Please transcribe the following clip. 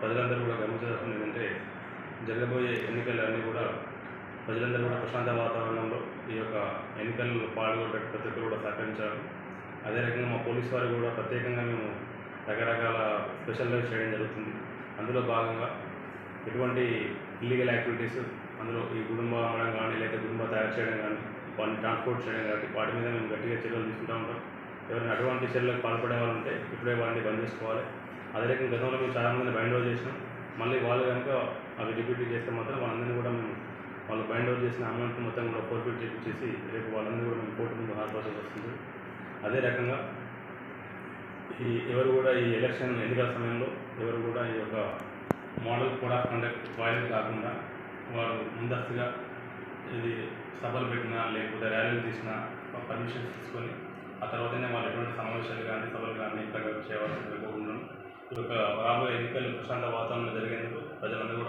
ప్రజలందరూ కూడా గమనించాల్సింది ఏంటంటే జరగబోయే ఎన్నికలన్నీ కూడా ప్రజలందరూ కూడా ప్రశాంత వాతావరణంలో ఈ యొక్క ఎన్నికల్లో పాల్గొనే ప్రతి ఒక్కరు కూడా సహకరించారు. అదే రకంగా మా పోలీస్ వారు కూడా ప్రత్యేకంగా మేము రకరకాల స్పెషల్ లైఫ్ చేయడం జరుగుతుంది. అందులో భాగంగా ఎటువంటి ఇల్లీగల్ యాక్టివిటీస్ అందులో ఈ కుటుంబ అమ్మడం కానీ లేదా కుటుంబ తయారు చేయడం కానీ వాటిని ట్రాన్స్పోర్ట్ చేయడం కానీ వాటి మీద మేము గట్టిగా చర్యలు తీసుకుంటూ ఉంటాం. ఎవరైనా అటువంటి చర్యలకు పాల్పడే వాళ్ళు ఉంటే ఇప్పుడే వాళ్ళని బంద్ చేసుకోవాలి. అదే రకంగా గతంలో మేము చాలామందిని బైండ్ అవుట్ చేసినాం. మళ్ళీ వాళ్ళు కనుక అవి రిపీట్ చేస్తే మాత్రం వాళ్ళందరినీ కూడా మేము వాళ్ళు బైండ్ అవుట్ చేసిన అమౌంట్ మొత్తం కూడా ఫోర్ఫిట్ చేసి రేపు వాళ్ళందరూ కూడా మేము కోర్టు ముందు హాజరు వస్తుంది. అదే రకంగా ఈ ఎవరు కూడా ఈ ఎలక్షన్ ఎన్నికల సమయంలో ఎవరు కూడా ఈ యొక్క మోడల్ కూడా కండక్ట్ వాయిల్ కాకుండా వారు ముందస్తుగా ఇది సభలు పెట్టినా లేకపోతే ర్యాలీలు తీసినా పర్మిషన్స్ తీసుకొని ఆ తర్వాతనే వాళ్ళు ఎటువంటి సమావేశాలు కానీ సభలు కానీ ఇక్కడ చేయవలసింది కోరుకుంటున్నాం ఈ యొక్క రాబోయే ఎన్నికలు ప్రశాంత వాతావరణంలో జరిగేందుకు ప్రజలందరూ